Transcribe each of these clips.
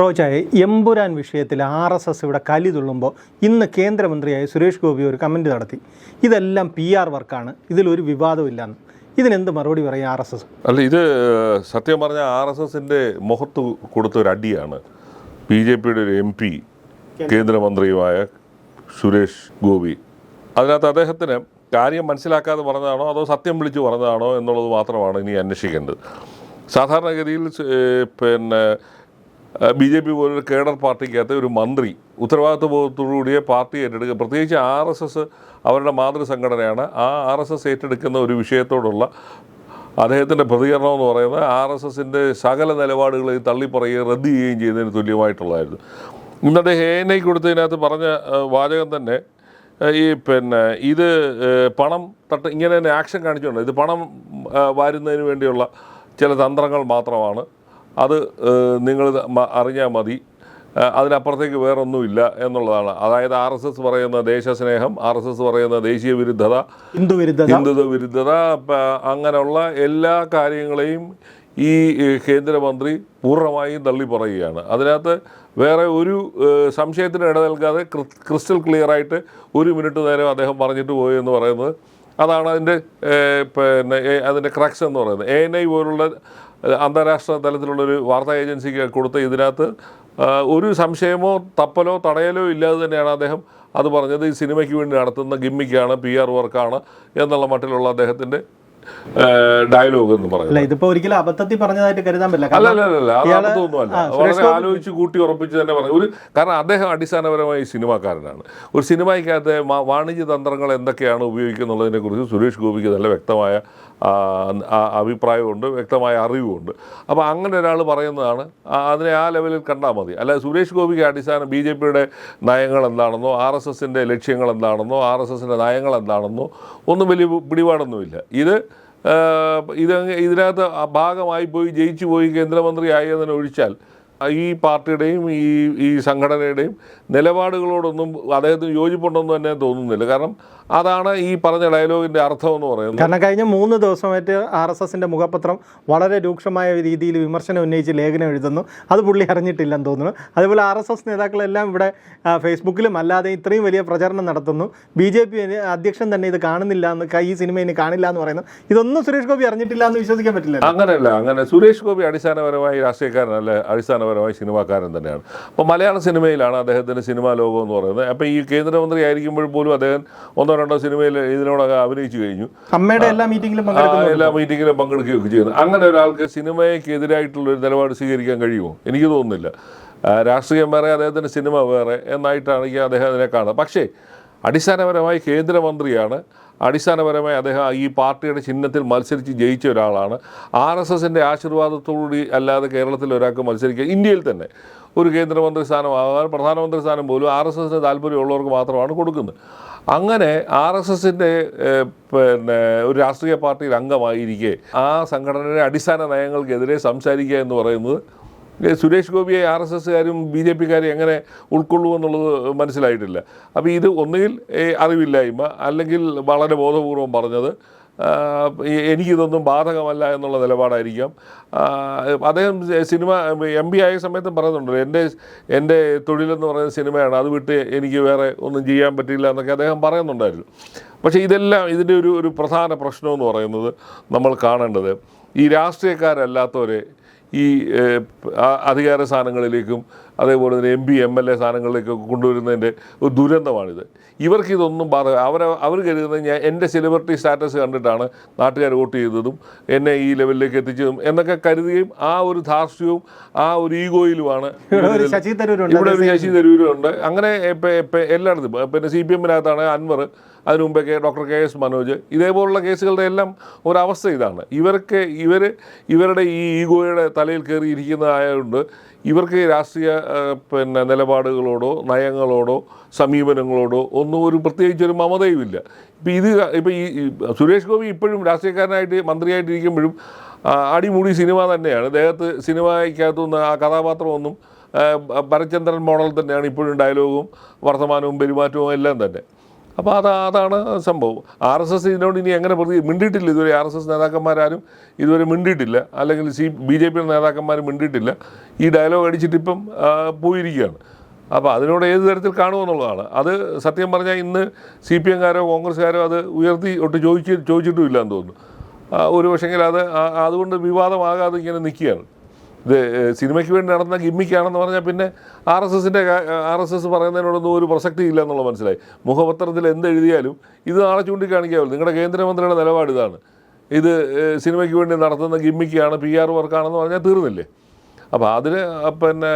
റോജായ എമ്പുരാൻ വിഷയത്തിൽ R S S ഇവിടെ കലി തുള്ളുമ്പോൾ ഇന്ന് കേന്ദ്രമന്ത്രിയായ സുരേഷ് ഗോപി ഒരു കമന്റ് നടത്തി. ഇതെല്ലാം പി ആർ വർക്കാണ്. ഇതിലൊരു വിവാദമില്ലെന്ന്. ഇതിനെന്ത് മറുപടി പറയും ആർ എസ് എസ്? അല്ല ഇത് സത്യം പറഞ്ഞാൽ ആർ എസ് എസിന്റെ മുഖത്ത് കൊടുത്ത ഒരു അടിയാണ് ബി ജെ പിയുടെ ഒരു എം പി കേന്ദ്രമന്ത്രിയുമായ സുരേഷ് ഗോപി. അതിനകത്ത് അദ്ദേഹത്തിന് കാര്യം മനസ്സിലാക്കാതെ പറഞ്ഞതാണോ അതോ സത്യം വിളിച്ചു പറഞ്ഞതാണോ എന്നുള്ളത് മാത്രമാണ് ഇനി അന്വേഷിക്കേണ്ടത്. സാധാരണഗതിയിൽ പിന്നെ ബി ജെ പി പോലൊരു കേഡർ പാർട്ടിക്കകത്ത് ഒരു മന്ത്രി ഉത്തരവാദിത്വബോധത്തോടുകൂടിയ പാർട്ടി ഏറ്റെടുക്കുക. പ്രത്യേകിച്ച് ആർ എസ് എസ് അവരുടെ മാതൃസംഘടനയാണ്. ആ ആർ എസ് എസ് ഏറ്റെടുക്കുന്ന ഒരു വിഷയത്തോടുള്ള അദ്ദേഹത്തിന്റെ പ്രതികരണം എന്ന് പറയുന്നത് ആർ എസ് എസിന്റെ സകല നിലപാടുകളെയും തള്ളിപ്പറയുകയും റദ്ദ് ചെയ്യുകയും ചെയ്തതിന് തുല്യമായിട്ടുള്ളതായിരുന്നു. ഇന്ന് അദ്ദേഹം എ എൻ ഐ കൊടുത്തതിനകത്ത് പറഞ്ഞ വാചകം തന്നെ ഈ പിന്നെ ഇത് പണം തട്ട് ഇങ്ങനെ തന്നെ ആക്ഷൻ കാണിച്ചുകൊണ്ട് ഇത് പണം വാരുന്നതിന് വേണ്ടിയുള്ള ചില തന്ത്രങ്ങൾ മാത്രമാണ്. അത് നിങ്ങൾ അറിഞ്ഞാൽ മതി. അതിനപ്പുറത്തേക്ക് വേറൊന്നുമില്ല എന്നുള്ളതാണ്. അതായത് ആർ എസ് എസ് പറയുന്ന ദേശസ്നേഹം ആർ എസ് എസ് പറയുന്ന ദേശീയ വിരുദ്ധത ഹിന്ദു വിരുദ്ധത. ഹിന്ദുത്വ വിരുദ്ധത അങ്ങനെയുള്ള എല്ലാ കാര്യങ്ങളെയും ഈ കേന്ദ്രമന്ത്രി പൂർണമായും തള്ളി പറയുകയാണ് അതിനകത്ത് വേറെ ഒരു സംശയത്തിന് ഇട നൽകാതെ ക്രിസ്റ്റൽ ക്ലിയർ ആയിട്ട് ഒരു മിനിറ്റ് നേരം അദ്ദേഹം പറഞ്ഞിട്ട് പോയി എന്ന് പറയുന്നത്. അതാണ് അതിന്റെ പിന്നെ അതിന്റെ ക്രക്സ് എന്ന് പറയുന്നത്. എ എൻ ഐ പോലുള്ള അന്താരാഷ്ട്ര തലത്തിലുള്ളൊരു വാർത്താ ഏജൻസിക്ക് കൊടുത്ത ഇതിനകത്ത് ഒരു സംശയമോ തപ്പലോ തടയലോ ഇല്ലാതെ തന്നെയാണ് അദ്ദേഹം അത് പറഞ്ഞത്. ഈ സിനിമയ്ക്ക് വേണ്ടി നടത്തുന്ന ഗിമ്മിക്കാണ് പി ആർ വർക്കാണ് എന്നുള്ള മട്ടിലുള്ള അദ്ദേഹത്തിന്റെ ഡയലോഗ് എന്ന് പറയുന്നത്. ഇതിപ്പോ ഒരിക്കലും അബദ്ധത്തിൽ പറഞ്ഞതായിട്ട് കരുതാൻ പറ്റില്ല. അല്ല കാരണം അല്ല അല്ല അത് അബദ്ധമൊന്നുമല്ല. സുരേഷ് വളരെ ആലോചിച്ച് കൂട്ടി ഉറപ്പിച്ച് തന്നെ പറഞ്ഞു. ഒരു കാരണം അദ്ദേഹം അടിസ്ഥാനപരമായി സിനിമാക്കാരനാണ്. ഒരു സിനിമയ്ക്കകത്ത് വാണിജ്യ തന്ത്രങ്ങൾ എന്തൊക്കെയാണ് ഉപയോഗിക്കുന്നുള്ളതിനെ കുറിച്ച് സുരേഷ് ഗോപിക്ക് നല്ല വ്യക്തമായ അഭിപ്രായമുണ്ട് വ്യക്തമായ അറിവുമുണ്ട്. അപ്പോൾ അങ്ങനെ ഒരാൾ പറയുന്നതാണ് അതിനെ ആ ലെവലിൽ കണ്ടാൽ മതി. അല്ല സുരേഷ് ഗോപിക്ക് അടിസ്ഥാനം ബി ജെ പിയുടെ നയങ്ങൾ എന്താണെന്നോ ആർ എസ് എസിന്റെ ലക്ഷ്യങ്ങൾ എന്താണെന്നോ ആർ എസ് എസിന്റെ നയങ്ങൾ എന്താണെന്നോ ഒന്നും വലിയ പിടിപാടൊന്നുമില്ല. ഇത് ഇത് ഇതിനകത്ത് ഭാഗമായി പോയി ജയിച്ചു പോയി കേന്ദ്രമന്ത്രി ആയതിനെ ഒഴിച്ചാൽ ഈ പാർട്ടിയുടെയും ഈ ഈ സംഘടനയുടെയും നിലപാടുകളോടൊന്നും അദ്ദേഹത്തിന് യോജിപ്പുണ്ടെന്ന് തന്നെ തോന്നുന്നില്ല. കാരണം അതാണ് ഈ പറഞ്ഞ ഡയലോഗിന്റെ അർത്ഥം എന്ന് പറയുന്നത്. കാരണം കഴിഞ്ഞ മൂന്ന് ദിവസമായിട്ട് ആർ എസ് എസിന്റെ മുഖപത്രം വളരെ രൂക്ഷമായ രീതിയിൽ വിമർശനം ഉന്നയിച്ച് ലേഖനം എഴുതുന്നു. അത് പുള്ളി അറിഞ്ഞിട്ടില്ലെന്ന് തോന്നുന്നു. അതുപോലെ ആർ എസ് എസ് നേതാക്കളെല്ലാം ഇവിടെ ഫേസ്ബുക്കിലും അല്ലാതെ ഇത്രയും വലിയ പ്രചരണം നടത്തുന്നു. ബി ജെ പി അധ്യക്ഷൻ തന്നെ ഇത് കാണുന്നില്ല എന്ന് ഈ സിനിമ ഇനി കാണില്ല എന്ന് പറയുന്നു. ഇതൊന്നും സുരേഷ് ഗോപി അറിഞ്ഞിട്ടില്ല എന്ന് വിശ്വസിക്കാൻ പറ്റില്ല അങ്ങനെയല്ല അങ്ങനെ സുരേഷ് ഗോപി അടിസ്ഥാനപരമായി രാഷ്ട്രീയക്കാരനല്ല അടിസ്ഥാനപരമായി സിനിമാക്കാരൻ തന്നെയാണ്. അപ്പോൾ മലയാള സിനിമയിലാണ് അദ്ദേഹത്തിന്റെ സിനിമാ ലോകം എന്ന് പറയുന്നത്. അപ്പോൾ ഈ കേന്ദ്രമന്ത്രി ആയിരിക്കുമ്പോൾ പോലും അദ്ദേഹം ഒന്നോ രണ്ടോ സിനിമയിൽ ഇതിനോടൊക്കെ അഭിനയിച്ചു കഴിഞ്ഞു. അമ്മയുടെ എല്ലാ മീറ്റിംഗിലും എല്ലാ മീറ്റിങ്ങിലും പങ്കെടുക്കുകയൊക്കെ ചെയ്യുന്നു. അങ്ങനെ ഒരാൾക്ക് സിനിമയ്ക്കെതിരായിട്ടുള്ള ഒരു നിലപാട് സ്വീകരിക്കാൻ കഴിയുമോ? എനിക്ക് തോന്നുന്നില്ല. രാഷ്ട്രീയം വേറെ അദ്ദേഹത്തിന്റെ സിനിമ വേറെ എന്നായിട്ടാണ് ഈ അദ്ദേഹം അതിനെ കാണുന്നത്. പക്ഷേ അടിസ്ഥാനപരമായി കേന്ദ്രമന്ത്രിയാണ്. അടിസ്ഥാനപരമായി അദ്ദേഹം ഈ പാർട്ടിയുടെ ചിഹ്നത്തിൽ മത്സരിച്ച് ജയിച്ച ഒരാളാണ്. ആർ എസ് എസിന്റെ ആശീർവാദത്തോടുകൂടി അല്ലാതെ കേരളത്തിൽ ഒരാൾക്ക് മത്സരിക്കുക ഇന്ത്യയിൽ തന്നെ ഒരു കേന്ദ്രമന്ത്രി സ്ഥാനമാകാൻ പ്രധാനമന്ത്രി സ്ഥാനം പോലും ആർ എസ് എസിന് താല്പര്യമുള്ളവർക്ക് മാത്രമാണ് കൊടുക്കുന്നത്. അങ്ങനെ ആർ എസ് എസിന്റെ പിന്നെ ഒരു രാഷ്ട്രീയ പാർട്ടിയിൽ അംഗമായിരിക്കെ ആ സംഘടനയുടെ അടിസ്ഥാന നയങ്ങൾക്കെതിരെ സംസാരിക്കുക എന്ന് പറയുന്നത് സുരേഷ് ഗോപിയെ ആർ എസ് എസ്സുകാരും ബി ജെ പിക്കാരും എങ്ങനെ ഉൾക്കൊള്ളൂ എന്നുള്ളത് മനസ്സിലായിട്ടില്ല. അപ്പോൾ ഇത് ഒന്നുകിൽ അറിവില്ലായ്മ അല്ലെങ്കിൽ വളരെ ബോധപൂർവം പറഞ്ഞത് എനിക്കിതൊന്നും ബാധകമല്ല എന്നുള്ള നിലപാടായിരിക്കാം. അദ്ദേഹം സിനിമ എം പി ആയ സമയത്തും പറയുന്നുണ്ടല്ലോ എന്റെ എന്റെ തൊഴിലെന്ന് പറയുന്ന സിനിമയാണ് അത് വിട്ട് എനിക്ക് വേറെ ഒന്നും ചെയ്യാൻ പറ്റില്ല എന്നൊക്കെ അദ്ദേഹം പറയുന്നുണ്ടായിരുന്നു. പക്ഷേ ഇതെല്ലാം ഇതിന്റെ ഒരു ഒരു പ്രധാന പ്രശ്നമെന്ന് പറയുന്നത് നമ്മൾ കാണേണ്ടത് ഈ രാഷ്ട്രീയക്കാരല്ലാത്തവരെ ഈ അധികാര സ്ഥാനങ്ങളിലേക്കും അതേപോലെ തന്നെ M P M L A സ്ഥാനങ്ങളിലേക്കൊക്കെ കൊണ്ടുവരുന്നതിന്റെ ഒരു ദുരന്തമാണിത്. ഇവർക്ക് ഇതൊന്നും ബാധക അവർ അവർ കരുതുന്നത് ഞാൻ എന്റെ സെലിബ്രിറ്റി സ്റ്റാറ്റസ് കണ്ടിട്ടാണ് നാട്ടുകാർ വോട്ട് ചെയ്തതും എന്നെ ഈ ലെവലിലേക്ക് എത്തിച്ചതും എന്നൊക്കെ കരുതുകയും ആ ഒരു ധാർഷ്ട്യവും ആ ഒരു ഈഗോയിലുമാണ് ഇവിടെ ഒരു ശശി തരൂരുണ്ട്. അങ്ങനെ ഇപ്പം ഇപ്പം എല്ലായിടത്തും പിന്നെ സി പി എമ്മിനകത്താണ് അൻവർ അതിനു മുമ്പേ K doctor K S Manoj ഇതേപോലുള്ള കേസുകളുടെ എല്ലാം ഒരവസ്ഥ ഇതാണ്. ഇവർക്ക് ഇവർ ഇവരുടെ ഈ ഈഗോയുടെ തലയിൽ കയറിയിരിക്കുന്നതായതുകൊണ്ട് ഇവർക്ക് രാഷ്ട്രീയ പിന്നെ നിലപാടുകളോടോ നയങ്ങളോടോ സമീപനങ്ങളോടോ ഒന്നും ഒരു പ്രത്യേകിച്ച് ഒരു മമതയുമില്ല. ഇപ്പം ഇത് ഇപ്പം ഈ സുരേഷ് ഗോപി ഇപ്പോഴും രാഷ്ട്രീയക്കാരനായിട്ട് മന്ത്രിയായിട്ടിരിക്കുമ്പോഴും അടിമുടി സിനിമ തന്നെയാണ്. ദേഹത്ത് സിനിമയ്ക്കകത്തുനിന്ന് ആ കഥാപാത്രമൊന്നും ഭരചന്ദ്രൻ മോഡൽ തന്നെയാണ് ഇപ്പോഴും ഡയലോഗും വർത്തമാനവും പെരുമാറ്റവും എല്ലാം തന്നെ. അപ്പോൾ അത് അതാണ് സംഭവം. ആർ എസ് എസ് ഇതിനോട് ഇനി എങ്ങനെ പ്രതി മിണ്ടിയിട്ടില്ല. ഇതുവരെ ആർ എസ് എസ് നേതാക്കന്മാരാരും ഇതുവരെ മിണ്ടിയിട്ടില്ല. അല്ലെങ്കിൽ സി ബി ജെ പിയുടെ നേതാക്കന്മാർ മിണ്ടിയിട്ടില്ല. ഈ ഡയലോഗ് അടിച്ചിട്ട് ഇപ്പം ആ, പോയിരിക്കുകയാണ്. അപ്പോൾ അതിനോട് ഏത് തരത്തിൽ കാണുമെന്നുള്ളതാണ് അത് സത്യം പറഞ്ഞാൽ ഇന്ന് സി പി എംകാരോ കോൺഗ്രസ്സുകാരോ അത് ഉയർത്തി ഒട്ട് ചോദിച്ച് ചോദിച്ചിട്ടുമില്ല എന്ന് തോന്നുന്നു. ഒരു പക്ഷെങ്കിൽ അത് അതുകൊണ്ട് വിവാദമാകാതെ ഇങ്ങനെ നിൽക്കുകയാണ്. ഇത് സിനിമയ്ക്ക് വേണ്ടി നടന്ന ഗിമ്മിക്കാണെന്ന് പറഞ്ഞാൽ പിന്നെ ആർ എസ് എസിന്റെ ആർ എസ് എസ് പറയുന്നതിനോടൊന്നും ഒരു പ്രസക്തി ഇല്ല എന്നുള്ള മനസ്സിലായി. മുഖപത്രത്തിൽ എന്ത് എഴുതിയാലും ഇത് നാളെ ചൂണ്ടിക്കാണിക്കാമല്ലോ. നിങ്ങളുടെ കേന്ദ്രമന്ത്രിയുടെ നിലപാട് ഇതാണ്. ഇത് സിനിമയ്ക്ക് വേണ്ടി നടത്തുന്ന ഗിമ്മിക്കാണ് പി ആർ വർക്കാണെന്ന് പറഞ്ഞാൽ തീർന്നില്ലേ? അപ്പോൾ അതിന് പിന്നെ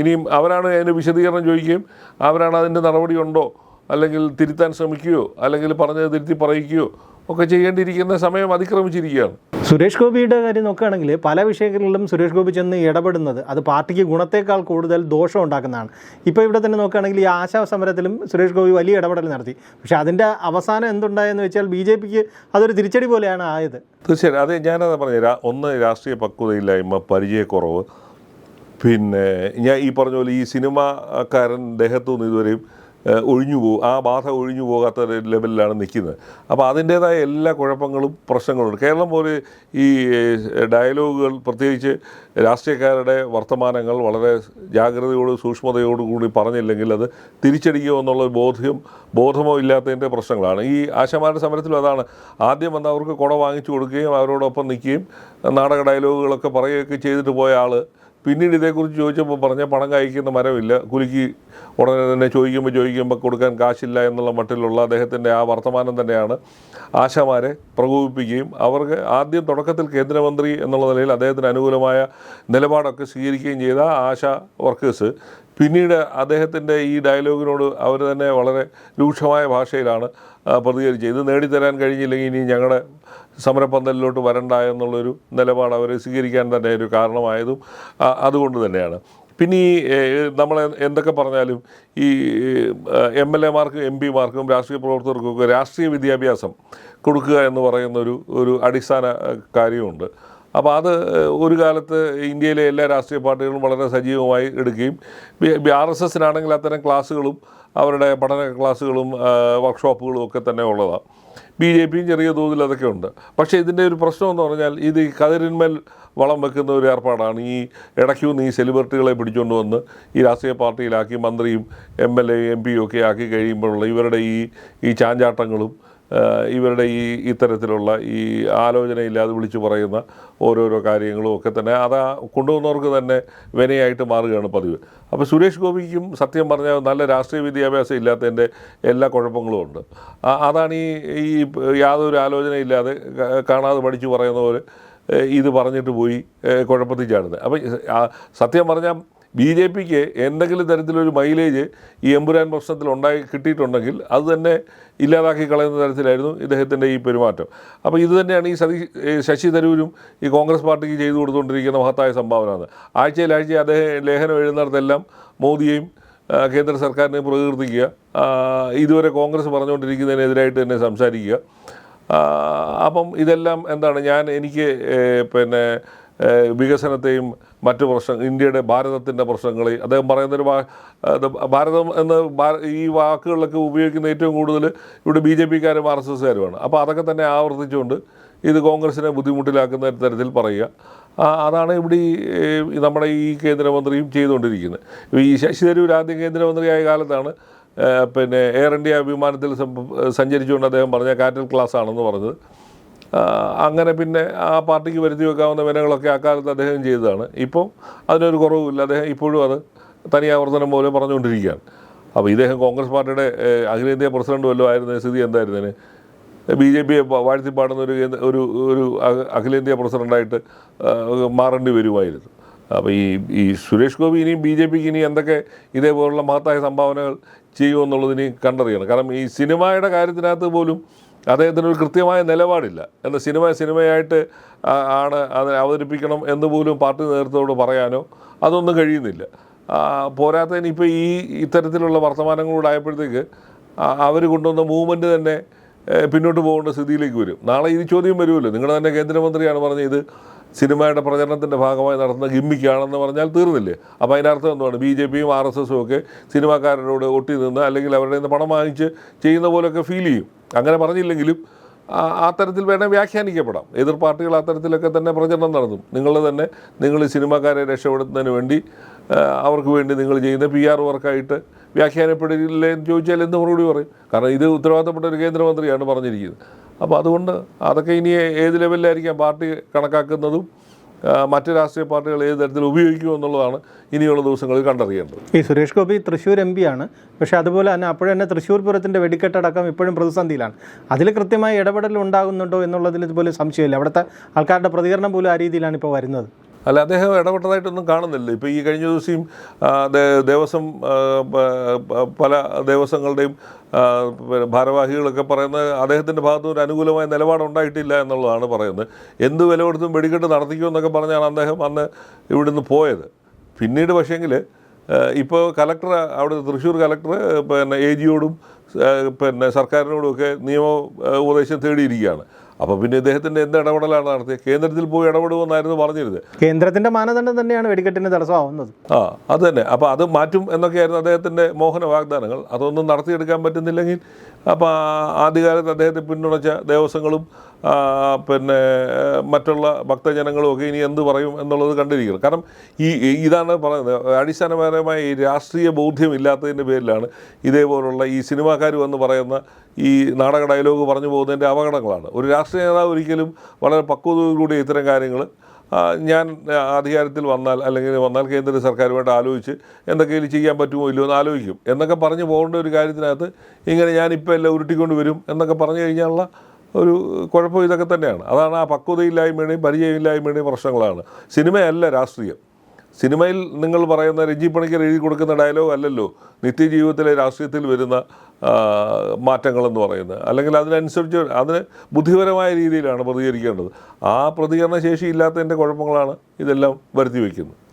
ഇനിയും അവരാണ് അതിന് വിശദീകരണം ചോദിക്കുകയും അവരാണ് അതിന്റെ നടപടി ഉണ്ടോ അല്ലെങ്കിൽ തിരുത്താൻ ശ്രമിക്കുകയോ? അല്ലെങ്കിൽ പറഞ്ഞത് തിരുത്തി പറയിക്കുകയോ? ഒക്കെ ചെയ്യേണ്ടിയിരിക്കുന്ന സമയം അതിക്രമിച്ചിരിക്കുകയാണ്. സുരേഷ് ഗോപിയുടെ കാര്യം നോക്കുകയാണെങ്കിൽ പല വിഷയങ്ങളിലും സുരേഷ് ഗോപി ചെന്ന് ഇടപെടുന്നത് അത് പാർട്ടിക്ക് ഗുണത്തേക്കാൾ കൂടുതൽ ദോഷം ഉണ്ടാക്കുന്നതാണ്. ഇപ്പോൾ ഇവിടെ തന്നെ നോക്കുകയാണെങ്കിൽ ഈ ആശാ സമരത്തിലും സുരേഷ് ഗോപി വലിയ ഇടപെടൽ നടത്തി. പക്ഷേ അതിന്റെ അവസാനം എന്തുണ്ടായെന്ന് വെച്ചാൽ ബി ജെ പിക്ക് അതൊരു തിരിച്ചടി പോലെയാണ് ആയത്. തീർച്ചയായും അതെ ഞാനത് പറഞ്ഞുതരാം. ഒന്ന് രാഷ്ട്രീയ പക്വതയില്ലായ്മ പരിചയക്കുറവ്. പിന്നെ ഞാൻ ഈ പറഞ്ഞ പോലെ ഈ സിനിമാക്കാരൻ ദേഹത്തു നിന്ന് ഇതുവരെയും ഒഴിഞ്ഞു പോകും. ആ ബാധ ഒഴിഞ്ഞു പോകാത്ത ലെവലിലാണ് നിൽക്കുന്നത്. അപ്പോൾ അതിന്റേതായ എല്ലാ കുഴപ്പങ്ങളും പ്രശ്നങ്ങളുണ്ട്. കേരളം പോലെ ഈ ഡയലോഗുകൾ പ്രത്യേകിച്ച് രാഷ്ട്രീയക്കാരുടെ വർത്തമാനങ്ങൾ വളരെ ജാഗ്രതയോട് സൂക്ഷ്മതയോടുകൂടി പറഞ്ഞില്ലെങ്കിൽ അത് തിരിച്ചടിക്കുമോ എന്നുള്ള ബോധ്യം ബോധമോ ഇല്ലാത്തതിന്റെ പ്രശ്നങ്ങളാണ്. ഈ ആശമാരുടെ സമരത്തിലും അതാണ്. ആദ്യം വന്ന് അവർക്ക് കുട വാങ്ങിച്ചു കൊടുക്കുകയും അവരോടൊപ്പം നിൽക്കുകയും നാടക ഡയലോഗുകളൊക്കെ പറയുകയൊക്കെ ചെയ്തിട്ട് പോയ ആൾ പിന്നീട് ഇതേക്കുറിച്ച് ചോദിച്ചപ്പോൾ പറഞ്ഞ പണം കഴിക്കുന്ന മരമില്ല കുലുക്കി ഉടനെ തന്നെ ചോദിക്കുമ്പോൾ ചോദിക്കുമ്പോൾ കൊടുക്കാൻ കാശില്ല എന്നുള്ള മട്ടിലുള്ള അദ്ദേഹത്തിന്റെ ആ വർത്തമാനം തന്നെയാണ് ആശാമാരെ പ്രകോപിപ്പിക്കുകയും അവർക്ക് ആദ്യം തുടക്കത്തിൽ കേന്ദ്രമന്ത്രി എന്നുള്ള നിലയിൽ അദ്ദേഹത്തിന് അനുകൂലമായ നിലപാടൊക്കെ സ്വീകരിക്കുകയും ചെയ്ത ആശ വർക്കേഴ്സ് പിന്നീട് അദ്ദേഹത്തിന്റെ ഈ ഡയലോഗിനോട് അവർ തന്നെ വളരെ രൂക്ഷമായ ഭാഷയിലാണ് പ്രതികരിച്ചത്. ഇത് നേടിത്തരാൻ കഴിഞ്ഞില്ലെങ്കിൽ ഇനി ഞങ്ങളുടെ സമരപ്പന്തലിലോട്ട് വരണ്ട എന്നുള്ളൊരു നിലപാട് അവർ സ്വീകരിക്കാൻ തന്നെ ഒരു കാരണമായതും അതുകൊണ്ട് തന്നെയാണ്. പിന്നെ ഈ നമ്മൾ എന്തൊക്കെ പറഞ്ഞാലും ഈ എം എൽ എമാർക്കും എം പിമാർക്കും രാഷ്ട്രീയ പ്രവർത്തകർക്കും ഒക്കെ രാഷ്ട്രീയ വിദ്യാഭ്യാസം കൊടുക്കുക എന്ന് പറയുന്നൊരു ഒരു അടിസ്ഥാന കാര്യമുണ്ട്. അപ്പോൾ അത് ഒരു കാലത്ത് ഇന്ത്യയിലെ എല്ലാ രാഷ്ട്രീയ പാർട്ടികളും വളരെ സജീവമായി എടുക്കുകയും ആർ എസ് എസിനാണെങ്കിൽ അത്തരം ക്ലാസ്സുകളും അവരുടെ പഠന ക്ലാസ്സുകളും വർക്ക്ഷോപ്പുകളും ഒക്കെ തന്നെ ഉള്ളതാണ്. ബി ജെ പിയും ചെറിയ തോതിൽ അതൊക്കെ ഉണ്ട്. പക്ഷേ ഇതിന്റെ ഒരു പ്രശ്നം എന്ന് പറഞ്ഞാൽ ഇത് ഈ കതിരിന്മേൽ വളം വെക്കുന്ന ഒരു ഏർപ്പാടാണ്. ഈ ഇടയ്ക്കുന്ന് ഈ സെലിബ്രിറ്റികളെ പിടിച്ചുകൊണ്ട് വന്ന് ഈ രാഷ്ട്രീയ പാർട്ടിയിലാക്കി മന്ത്രിയും എം എൽ എ എം പിയും ഒക്കെ ആക്കി കഴിയുമ്പോഴുള്ള ഇവരുടെ ഈ ഈ ചാഞ്ചാട്ടങ്ങളും ഇവരുടെ ഈ ഇത്തരത്തിലുള്ള ഈ ആലോചനയില്ലാതെ വിളിച്ചു പറയുന്ന ഓരോരോ കാര്യങ്ങളും ഒക്കെ തന്നെ അത് കൊണ്ടുവന്നവർക്ക് തന്നെ വിനയായിട്ട് മാറുകയാണ് പതിവ്. അപ്പോൾ സുരേഷ് ഗോപിക്കും സത്യം പറഞ്ഞാൽ നല്ല രാഷ്ട്രീയ വിദ്യാഭ്യാസം ഇല്ലാത്തതിന്റെ എല്ലാ കുഴപ്പങ്ങളും ഉണ്ട്. അതാണ് ഈ ഈ യാതൊരു ആലോചനയില്ലാതെ കാണാതെ പഠിച്ചു പറയുന്ന പോലെ ഇത് പറഞ്ഞിട്ട് പോയി കുഴപ്പത്തിൽ ചാടുന്നത്. അപ്പം സത്യം പറഞ്ഞാൽ ബി ജെ പിക്ക് എന്തെങ്കിലും തരത്തിലൊരു മൈലേജ് ഈ എമ്പുരാൻ പ്രശ്നത്തിൽ ഉണ്ടായി കിട്ടിയിട്ടുണ്ടെങ്കിൽ അത് തന്നെ ഇല്ലാതാക്കി കളയുന്ന തരത്തിലായിരുന്നു ഇദ്ദേഹത്തിന്റെ ഈ പെരുമാറ്റം. അപ്പോൾ ഇത് തന്നെയാണ് ഈ സതീഷ് ശശി തരൂരും ഈ കോൺഗ്രസ് പാർട്ടിക്ക് ചെയ്തു കൊടുത്തുകൊണ്ടിരിക്കുന്ന മഹത്തായ സംഭാവന ആഴ്ചയിൽ ആഴ്ച അദ്ദേഹം ലേഖനം എഴുതുന്നിടത്തെല്ലാം മോദിയെയും കേന്ദ്ര സർക്കാരിനെ പ്രകീർത്തിക്കുക ഇതുവരെ കോൺഗ്രസ് പറഞ്ഞുകൊണ്ടിരിക്കുന്നതിനെതിരായിട്ട് തന്നെ സംസാരിക്കുക. അപ്പം ഇതെല്ലാം എന്താണ്? ഞാൻ എനിക്ക് പിന്നെ വികസനത്തെയും മറ്റു പ്രശ്നം ഇന്ത്യയുടെ ഭാരതത്തിന്റെ പ്രശ്നങ്ങൾ അദ്ദേഹം പറയുന്നൊരു ഭാരതം എന്ന് ഈ വാക്കുകളിലൊക്കെ ഉപയോഗിക്കുന്ന ഏറ്റവും കൂടുതൽ ഇവിടെ ബി ജെ പിക്കാരും ആർ എസ് എസ്കാരുമാണ് അപ്പോൾ അതൊക്കെ തന്നെ ആവർത്തിച്ചുകൊണ്ട് ഇത് കോൺഗ്രസിനെ ബുദ്ധിമുട്ടിലാക്കുന്ന തരത്തിൽ പറയുക. അതാണ് ഇവിടെ ഈ നമ്മുടെ ഈ കേന്ദ്രമന്ത്രിയും ചെയ്തുകൊണ്ടിരിക്കുന്നത്. ഈ ശശി തരൂർ ആദ്യം കേന്ദ്രമന്ത്രിയായ കാലത്താണ് പിന്നെ എയർ ഇന്ത്യ വിമാനത്തിൽ സഞ്ചരിച്ചുകൊണ്ട് അദ്ദേഹം പറഞ്ഞ കാറ്റൽ ക്ലാസ് ആണെന്ന് പറഞ്ഞത്. അങ്ങനെ പിന്നെ ആ പാർട്ടിക്ക് വരുത്തി വെക്കാവുന്ന വിനകളൊക്കെ അക്കാലത്ത് അദ്ദേഹം ചെയ്തതാണ്. ഇപ്പോൾ അതിനൊരു കുറവുമില്ല. അദ്ദേഹം ഇപ്പോഴും അത് തനിയാവർത്തനം പോലെ പറഞ്ഞുകൊണ്ടിരിക്കുകയാണ്. അപ്പോൾ ഇദ്ദേഹം കോൺഗ്രസ് പാർട്ടിയുടെ അഖിലേന്ത്യാ പ്രസിഡന്റ് വല്ലതും ആയിരുന്ന സ്ഥിതി എന്തായിരുന്നതിന് ബി ജെ പിയെ വാഴ്ത്തിപ്പാടുന്ന ഒരു ഒരു ഒരു അഖിലേന്ത്യാ പ്രസിഡന്റായിട്ട് മാറേണ്ടി വരുമായിരുന്നു. അപ്പോൾ ഈ ഈ സുരേഷ് ഗോപി ഇനിയും ബി ജെ പിക്ക് ഇനി എന്തൊക്കെ ഇതേപോലുള്ള മഹത്തായ സംഭാവനകൾ ചെയ്യുമെന്നുള്ളതിനി കണ്ടറിയണം. കാരണം ഈ സിനിമയുടെ കാര്യത്തിനകത്ത് പോലും അദ്ദേഹത്തിന് ഒരു കൃത്യമായ നിലപാടില്ല. എന്ന സിനിമ സിനിമയായിട്ട് ആണ് അത് അവതരിപ്പിക്കണം എന്ന് പോലും പാർട്ടി നേതൃത്വത്തോട് പറയാനോ അതൊന്നും കഴിയുന്നില്ല. പോരാത്തതിന് ഇപ്പോൾ ഈ ഇത്തരത്തിലുള്ള വർത്തമാനങ്ങളൂടെ ആയപ്പോഴത്തേക്ക് അവർ കൊണ്ടുവന്ന മൂവ്മെന്റ് തന്നെ പിന്നോട്ട് പോകേണ്ട സ്ഥിതിയിലേക്ക് വരും. നാളെ ഈ ചോദ്യം വരുമല്ലോ. നിങ്ങൾ തന്നെ കേന്ദ്രമന്ത്രിയാണ് പറഞ്ഞത് ഇത് സിനിമയുടെ പ്രചരണത്തിന്റെ ഭാഗമായി നടത്തുന്ന ഗിമ്മിക്കാണെന്ന് പറഞ്ഞാൽ തീർന്നില്ലേ? അപ്പോൾ അതിനർത്ഥം എന്താണ് ബി ജെ പിയും ആർ എസ് എസും ഒക്കെ സിനിമാക്കാരോട് ഒട്ടി നിന്ന് അല്ലെങ്കിൽ അവരുടെ നിന്ന് പണം വാങ്ങിച്ച് ചെയ്യുന്ന പോലെയൊക്കെ ഫീൽ ചെയ്യും. അങ്ങനെ പറഞ്ഞില്ലെങ്കിലും ആ- തരത്തിൽ വേണേൽ വ്യാഖ്യാനിക്കപ്പെടാം. എതിർ പാർട്ടികൾ ആ തരത്തിലൊക്കെ തന്നെ പ്രചരണം നടത്തും. നിങ്ങൾ തന്നെ നിങ്ങൾ സിനിമാക്കാരെ രക്ഷപ്പെടുത്തുന്നതിന് വേണ്ടി അവർക്ക് വേണ്ടി നിങ്ങൾ ചെയ്യുന്ന പി ആർ വർക്കായിട്ട് വ്യാഖ്യാനപ്പെടില്ലേ എന്ന് ചോദിച്ചാൽ എന്ത് മറുപടി പറയും? കാരണം ഇത് ഉത്തരവാദിത്തപ്പെട്ട ഒരു കേന്ദ്രമന്ത്രിയാണ് പറഞ്ഞിരിക്കുന്നത്. അപ്പോൾ അതുകൊണ്ട് അതൊക്കെ ഇനി ഏത് ലെവലിലായിരിക്കാം പാർട്ടി കണക്കാക്കുന്നതും മറ്റ് രാഷ്ട്രീയ പാർട്ടികൾ ഏത് തരത്തിൽ ഉപയോഗിക്കും എന്നുള്ളതാണ് ഇനിയുള്ള ദിവസങ്ങളിൽ കണ്ടറിയേണ്ടത്. ഈ സുരേഷ് ഗോപി തൃശ്ശൂർ എം ആണ്. പക്ഷേ അതുപോലെ തന്നെ അപ്പോഴും തന്നെ തൃശ്ശൂർ പൂരത്തിന്റെ വെടിക്കെട്ടടക്കം ഇപ്പോഴും പ്രതിസന്ധിയിലാണ്. അതിൽ കൃത്യമായ ഇടപെടൽ ഉണ്ടാകുന്നുണ്ടോ എന്നുള്ളതിൽ ഇതുപോലെ സംശയമില്ല. അവിടുത്തെ ആൾക്കാരുടെ പ്രതികരണം പോലും ആ രീതിയിലാണ് ഇപ്പോൾ വരുന്നത്. അല്ല അദ്ദേഹം ഇടപെട്ടതായിട്ടൊന്നും കാണുന്നില്ല. ഇപ്പോൾ ഈ കഴിഞ്ഞ ദിവസം ദേ- ദേവസ്വം പല ദേവസ്വങ്ങളുടെയും ഭാരവാഹികളൊക്കെ പറയുന്നത് അദ്ദേഹത്തിന്റെ ഭാഗത്തുനിന്ന് ഒരു അനുകൂലമായ നിലപാടുണ്ടായിട്ടില്ല എന്നുള്ളതാണ് പറയുന്നത്. എന്ത് വില കൊടുത്തും വെടിക്കെട്ട് നടത്തിക്കുമെന്നൊക്കെ പറഞ്ഞാണ് അദ്ദേഹം അന്ന് ഇവിടുന്ന് പോയത്. പിന്നീട് പക്ഷേങ്കിൽ ഇപ്പോൾ കലക്ടർ അവിടെ തൃശ്ശൂർ കലക്ടർ പിന്നെ എ ജിയോടും പിന്നെ സർക്കാരിനോടും ഒക്കെ നിയമ ഉപദേശം തേടിയിരിക്കുകയാണ്. അപ്പോൾ പിന്നെ ഇദ്ദേഹത്തിന്റെ എന്ത് ഇടപെടലാണ് നടത്തിയത്? കേന്ദ്രത്തിൽ പോയി ഇടപെടുമെന്നായിരുന്നു പറഞ്ഞിരുന്നത്. കേന്ദ്രത്തിന്റെ മാനദണ്ഡം തന്നെയാണ് വെടിക്കെട്ടിന് തടസ്സമാവുന്നത്. ആ അത് തന്നെ. അപ്പോൾ അത് മാറ്റും എന്നൊക്കെയായിരുന്നു അദ്ദേഹത്തിന്റെ മോഹന വാഗ്ദാനങ്ങൾ. അതൊന്നും നടത്തിയെടുക്കാൻ പറ്റുന്നില്ലെങ്കിൽ അപ്പോൾ ആദ്യകാലത്ത് അദ്ദേഹത്തെ പിന്തുണച്ച ദേവസ്വങ്ങളും പിന്നെ മറ്റുള്ള ഭക്തജനങ്ങളും ഒക്കെ ഇനി എന്ത് പറയും എന്നുള്ളത് കണ്ടിരിക്കണം. കാരണം ഈ ഇതാണ് പറയുന്നത്. അടിസ്ഥാനപരമായ ഈ രാഷ്ട്രീയ ബോധ്യം ഇല്ലാത്തതിന്റെ പേരിലാണ് ഇതേപോലുള്ള ഈ സിനിമാക്കാർ വന്ന് പറയുന്ന ഈ നാടക ഡയലോഗ് പറഞ്ഞു പോകുന്നതിന്റെ അപകടങ്ങളാണ്. ഒരു രാഷ്ട്രീയ നേതാവ് ഒരിക്കലും വളരെ പക്വതയോടുകൂടി ഇത്തരം കാര്യങ്ങൾ ഞാൻ അധികാരത്തിൽ വന്നാൽ അല്ലെങ്കിൽ വന്നാൽ കേന്ദ്ര സർക്കാരുമായിട്ട് ആലോചിച്ച് എന്തൊക്കെയും ചെയ്യാൻ പറ്റുമോ ഇല്ലയോ എന്ന് ആലോചിക്കും. എന്നൊക്കെ പറഞ്ഞു പോകേണ്ട ഒരു കാര്യത്തിനകത്ത് ഇങ്ങനെ ഞാനിപ്പോൾ എല്ലാം ഉരുട്ടിക്കൊണ്ട് വരും എന്നൊക്കെ പറഞ്ഞു കഴിഞ്ഞാലുള്ള ഒരു കുഴപ്പം ഇതൊക്കെ തന്നെയാണ്. അതാണ് ആ പക്വതയില്ലായ്മയുടെയും പരിചയമില്ലായ്മയുടെയും പ്രശ്നങ്ങളാണ്. സിനിമയല്ല രാഷ്ട്രീയം. സിനിമയിൽ നിങ്ങൾ പറയുന്ന രഞ്ജി പണിക്കർ എഴുതി കൊടുക്കുന്ന ഡയലോഗ് അല്ലല്ലോ. നിത്യജീവിതത്തിലെ രാഷ്ട്രീയത്തിൽ വരുന്ന മാറ്റങ്ങളെന്ന് പറയുന്നത്. അല്ലെങ്കിൽ അതിനനുസരിച്ച് അതിന് ബുദ്ധിപരമായ രീതിയിലാണ് പ്രതികരിക്കേണ്ടത്. ആ പ്രതികരണ ശേഷി ഇല്ലാത്തതിന്റെ കുഴപ്പങ്ങളാണ് ഇതെല്ലാം വരുത്തി വയ്ക്കുന്നത്.